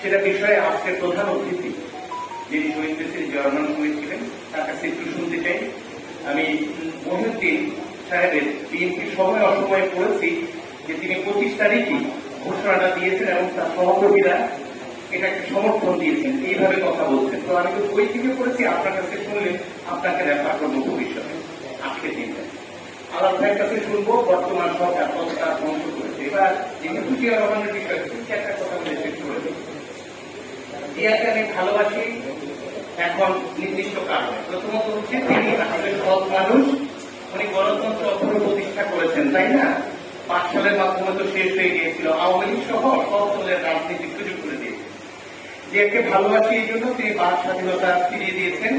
সেটা বিষয়ে আজকের প্রধান অতিথি যিনি শহীদ প্রেসিডেন্ট জওয়ারমান হয়েছিলেন তার কাছে একটু শুনতে চাই। আমি মহিউদ্দিন সাহেবের বিএনপির সময় অসময়ে পড়েছি যে তিনি পঁচিশ তারিখই ঘোষণাটা দিয়েছেন এবং তার সহকর্মীরা এটাকে সমর্থন দিয়েছেন। এইভাবে কথা বলছেন। তো আমি তো বই থেকে পড়েছি, আপনার কাছে শুনলে আপনাকে রেফার করব ভবিষ্যতে। আজকে দিনটা। আলাদ কাছে শুনব বর্তমান সরকার কতটা ধ্বংস করেছে? এবার যেহেতু জিয়া রহমানের বিষয়ে কথা বলে জিয়াকে আমি ভালোবাসি, এখন নির্দিষ্ট কারণে। প্রথমত হচ্ছে তিনি আসলে সৎ মানুষ, উনি গণতন্ত্র প্রতিষ্ঠা করেছেন, তাই না? পাঁচ সালের মাধ্যমে তো শেষ হয়ে গিয়েছিল। আওয়ামী লীগ সহ সব দলের রাজনীতি সুযোগ করে দিয়েছে। জিয়াকে ভালোবাসি এই জন্য তিনি বাক স্বাধীনতা ফিরিয়ে দিয়েছেন।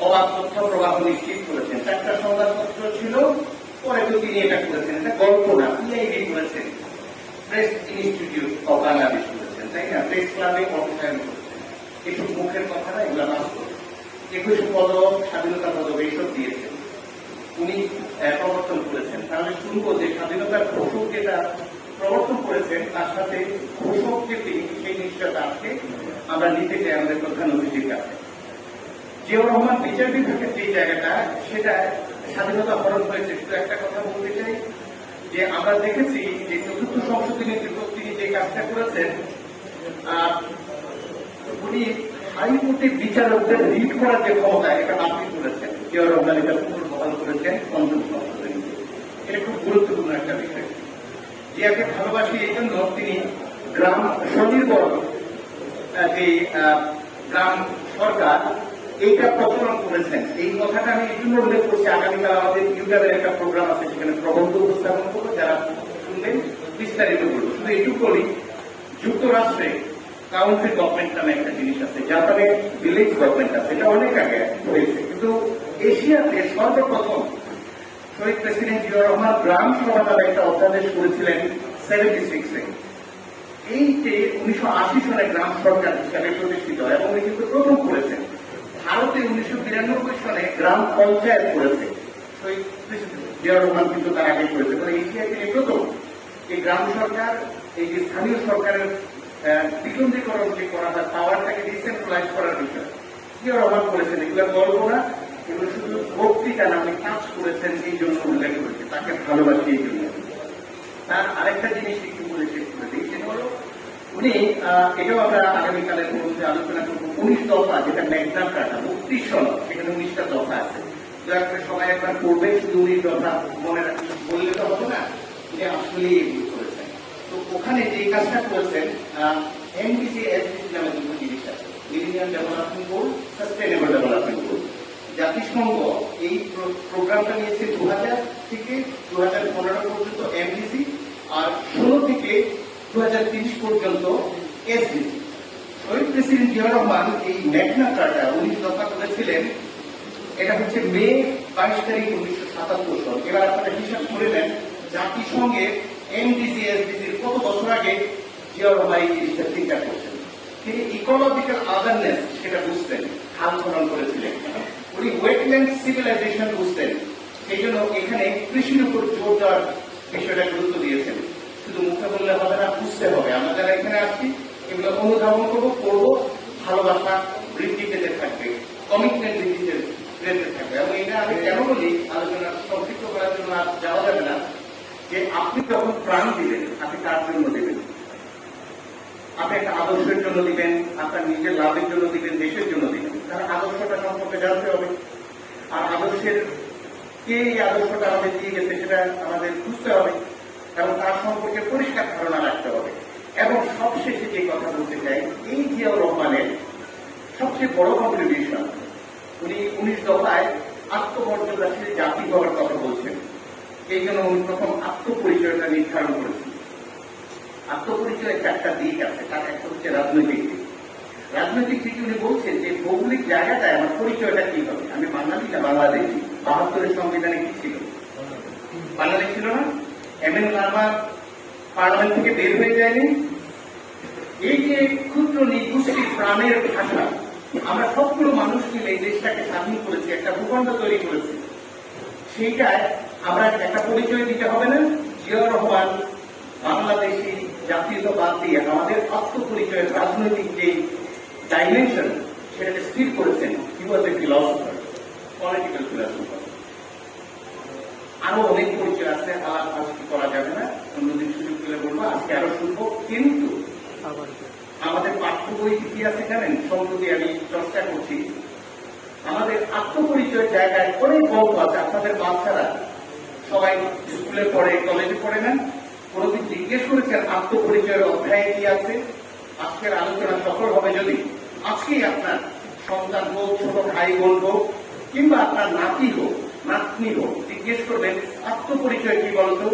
অবাধ তথ্য প্রবাহ নিশ্চিত করেছেন। চারটা সংবাদপত্র ছিল, পরে তো তিনি এটা করেছেন। এটা গল্প না পিআইডি করেছেন। প্রেস ইনস্টিটিউট অফ বাংলাদেশ করেছেন, তাই না? প্রেস ক্লাবে অর্থায়ন করেছেন। এসব মুখের কথা না, এগুলো বাস্তব। একুশে পদক, স্বাধীনতা পদক, এইসব দিয়েছেন। উনি প্রবর্তন করেছেন। তাহলে শুনব যে স্বাধীনতার ঘোষক যেটা প্রবর্তন করেছেন, তার সাথে ঘোষককে তিনি সেই নিশ্চয়তা আছে আমরা নিতে চাই আমাদের প্রধান অতিথির কাছে। জিয়াউর রহমান বিচার বিভাগের যে জায়গাটা, সেটা স্বাধীনতা হরণ হয়েছে শুধু একটা কথা বলতে চাই, যে আমরা দেখেছি যে চতুর্থ সংসদীয় নেতৃত্ব তিনি যে কাজটা করেছেন উনি হাইকোর্টে বিচারকদের রিট করার যে ক্ষমতা, এটা বাতিল করেছেন। জিয়াউর রহমান এটা পুনর্বহাল করেছেন পঞ্চম সংসদে। এটা খুব গুরুত্বপূর্ণ একটা বিষয়। জিয়াকে ভালোবাসি এই জন্য তিনি গ্রাম স্বনির্ভর যে গ্রাম সরকার এইটা প্রচলন করেছেন এই কথাটা আমি এই জন্য উল্লেখ করছি। আগামীকাল আমাদের ইউটিউবের একটা প্রোগ্রাম আছে, সেখানে প্রবন্ধ উপস্থাপন করব। যারা শুনবেন, বিস্তারিত বলব। শুধু এইটুকু বলি, যুক্তরাষ্ট্রে কাউন্সিল গভর্নমেন্ট নামে একটা জিনিস আছে, জাপানে ভিলেজ গভর্নমেন্ট আছে। এটা অনেক আগে হয়েছে। কিন্তু এশিয়াতে সর্বপ্রথম শহীদ প্রেসিডেন্ট জিয়া রহমান গ্রাম সভা নামে একটা অধ্যাদেশ করেছিলেন সেভেন্টি সিক্সে এই যে উনিশশো আশি সনে গ্রাম সরকার হিসাবে প্রতিষ্ঠিত হয় এবং কিন্তু প্রথম করেছেন। ভারতে উনিশশো বিরানব্বই সনে গ্রাম পঞ্চায়েত করেছে। জিয়া রহমান কিন্তু তার আগে করেছে। মানে এশিয়া তিনি প্রথম, এই গ্রাম সরকার, এই যে স্থানীয় সরকারের বিকেন্দ্রীকরণ যে করা হয় পাওয়ারটাকে ডিসেন্ট্রালাইজ করার বিষয় জিয়া রহমান করেছেন? এগুলো গল্প না এগুলো শুধু বক্তৃতা না আপনি কাজ করেছেন এই জন্য উল্লেখ করেছে, তাকে ভালোবাসি এই জন্য। তার আরেকটা জিনিস একটু শেষ করে দিই, সেটা হলো, উনি এটাও আমরা আগামীকালের মধ্যে আলোচনা করব। উনিশ দফা, যেটা ম্যাগনাম কাটা বত্রিশ সন সেখানে উনিশটা দফা আছে। দয়া করে সবাই একবার পড়বে, শুধু উনিশ দফা মনে বললে তো হবে না, উনি আসলেই এগুলো করেছেন। তো ওখানে যে কাজটা করেছেন নামে দুটো জিনিস আছে, millennium development goal sustainable development goal জাতিসংঘ এই প্র- প্রোগ্রামটা নিয়েছে দু হাজার থেকে দু হাজার পনেরো পর্যন্ত এমডিসি আর ষোলো থেকে দু হাজার তিরিশ পর্যন্ত এসডিসি। শহীদ প্রেসিডেন্ট জিয়া রহমান এই ম্যাগনা কার্টা উনিশ দফা করেছিলেন এটা হচ্ছে মে বাইশ তারিখ উনিশশো সাতাত্তর সাল। এবার আপনারা হিসাব করে নেন জাতিসংঘের এমডিসি এসডিসির কত বছর আগে জিয়া রহমান এই জিনিসটা চিন্তা করছেন? তিনি ইকোলজিক্যাল আদারনেস সেটা বুঝতেন হাল খনন করেছিলেন। উনি ওয়েটল্যান্ড সিভিলাইজেশন বুঝতেন, সেই জন্য এখানে কৃষির উপর জোর দেওয়ার বিষয়টা গুরুত্ব দিয়েছেন। শুধু মুখে বললে হবে না, বুঝতে হবে। আমরা যারা এখানে আসছি এগুলো অনুধাবন করব করব, ভালোবাসা বৃদ্ধি পেতে থাকবে কমিটমেন্ট বৃদ্ধিতে পেতে থাকবে। এবং এটা আমি কেন বলি, আলোচনা সংক্ষিপ্ত করার জন্য আর যাওয়া যাবে না, যে আপনি যখন প্রাণ দিবেন, আপনি কার জন্য দেবেন? আপনি একটা আদর্শের জন্য দিবেন, আপনার নিজের লাভের জন্য দিবেন, দেশের জন্য দিবেন। তার আদর্শটা সম্পর্কে জানতে হবে। আর আদর্শের কে এই আদর্শটা আমাদের দিয়ে গেছে, সেটা আমাদের বুঝতে হবে। এবং তার সম্পর্কে পরিষ্কার এবং সবশেষে যে কথা বলতে চাই এই জিয়াউর রহমানের সবচেয়ে বড় কন্ট্রিবিউশন উনি উনিশ দফায় আত্মমর্যাদাশীল জাতি হওয়ার কথা বলছেন। এই জন্য উনি প্রথম আত্মপরিচয়টা নির্ধারণ করেছেন। আত্মপরিচয়ের চারটা দিক আছে তার একটা হচ্ছে রাজনৈতিক দিক। রাজনৈতিক দিক উনি বলছেন যে ভৌগোলিক জায়গাটায় আমার পরিচয়টা কি হবে? আমি বাঙালি না বাংলাদেশি? বাহাত্তরের সংবিধানে কি ছিল? বাংলাদেশ। ছিল না? এম এন লার্মা পার্লামেন্ট থেকে বের হয়ে যায়নি? এই যে ক্ষুদ্র নিগোষ্ঠীর প্রাণের ভাষা, আমরা সবগুলো মানুষ মিলে এই দেশটাকে স্বাধীন করেছি, একটা ভূখণ্ড তৈরি করেছি। সেইটায় আমরা একটা পরিচয় দিতে হবে না, জিয়া রহমান বাংলাদেশি জাতীয়তা বাদ দিয়ে আমাদের আত্মপরিচয়ের রাজনৈতিক যে ডাইমেনশন সেটাকে স্থির করেছেন। He was a philosopher political philosopher আরও অনেক পরিচয় আছে আজকে করা যাবে না অন্যদিন সুযোগ পেলে বলব আজকে আরও শুনব কিন্তু কি আছে, জানেন? সম্প্রতি আমি চর্চা করছি। আমাদের আত্মপরিচয়ের জায়গায় অনেক গল্প আছে, আপনাদের বাচ্চারা সবাই স্কুলে পড়ে, কলেজে পড়ে না? কোনোদিন জিজ্ঞেস করেছেন আত্মপরিচয়ের অধ্যায়ে কি আছে? আজকের আলোচনা সফল হবে যদি আজকেই আপনার সন্তান হোক, ছোট ভাই বোন হোক, কিংবা আপনার নাতি হোক, নাতনি হোক, জিজ্ঞেস করবেন, আত্মপরিচয় কি বলতো?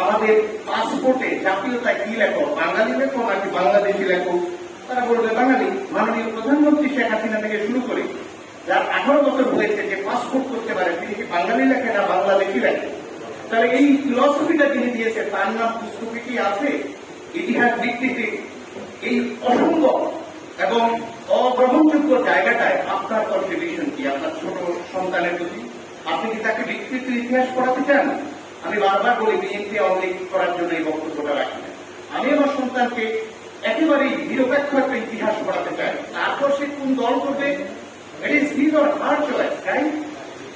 আমাদের পাসপোর্টে জাতীয়তা কি লেখো? বাঙালি লেখো নাকি বাংলাদেশি লেখো? তারা বলবে, বাঙালি, মাননীয় প্রধানমন্ত্রী শেখ হাসিনা থেকে শুরু করে যার আঠারো বছর হয়েছে যে পাসপোর্ট করতে পারে, তিনি কি বাঙালি লেখে না বাংলাদেশি লেখে? তাহলে এই ফিলসফিটা যিনি দিয়েছে তার নাম পুস্তকে আছে? ইতিহাস ভিত্তিতে এই অসম্ভব এবং অগ্রহণযোগ্য জায়গাটায় আপনার কন্ট্রিবিউশন কি? আপনার ছোট সন্তানের প্রতি? আপনি কি তাকে বিকৃত ইতিহাস পড়াতে চান? আমি বারবার বলি, বিএনপি অনেক করার জন্য এই বক্তব্যটা রাখি না। আমি আমার সন্তানকে একেবারেই নিরপেক্ষ একটা ইতিহাস পড়াতে চায়। তারপর সে কোন দল করবে? It is his or her choice right